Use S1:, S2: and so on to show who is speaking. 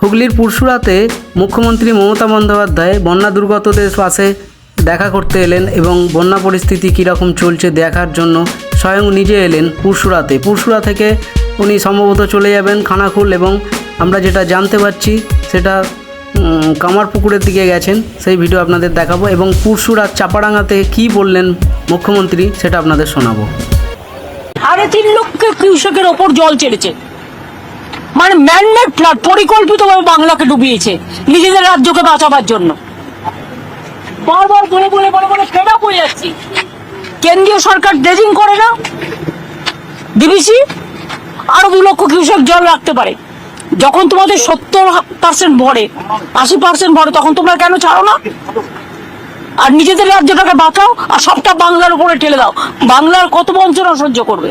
S1: হুগলির পুরসুরাতে মুখ্যমন্ত্রী মমতা বন্দ্যোপাধ্যায় বন্যা দুর্গতদের পাশে দেখা করতে এলেন এবং বন্যা পরিস্থিতি কীরকম চলছে দেখার জন্য স্বয়ং নিজে এলেন পুরসুরাতে পুরসুরা থেকে উনি সম্ভবত চলে যাবেন খানাকুল এবং আমরা যেটা জানতে পারছি সেটা উম, কামারপুকুরের দিকে গেছেন সেই ভিডিও আপনাদের দেখাবো এবং পুরসুরা চাপাডাঙ্গাতে কী বললেন মুখ্যমন্ত্রী সেটা আপনাদের শোনাবো।
S2: সাড়ে তিন লক্ষ কৃষকের ওপর জল ছেড়েছে ম্যানমেড ফ্লাড পরিকল্পিতভাবে বাংলাকে ডুবিয়েছে নিজেদের রাজ্যকে বাঁচাবার জন্য। বারবার বলে বলে বলে বলে যাচ্ছি। কেন্দ্রীয় সরকার ড্রেজিং করে না? ডিবিসি আরও দু লক্ষ কৃষক জল রাখতে পারে। যখন তোমাদের সত্তর পার্সেন্ট ভরে, আশি পার্সেন্ট ভরে, তখন তোমরা কেন ছাড়ো না? আর নিজেদের রাজ্যটাকে বাঁচাও, আর সবটা বাংলার উপরে ঠেলে দাও। বাংলার কত বঞ্চনা সহ্য করবে?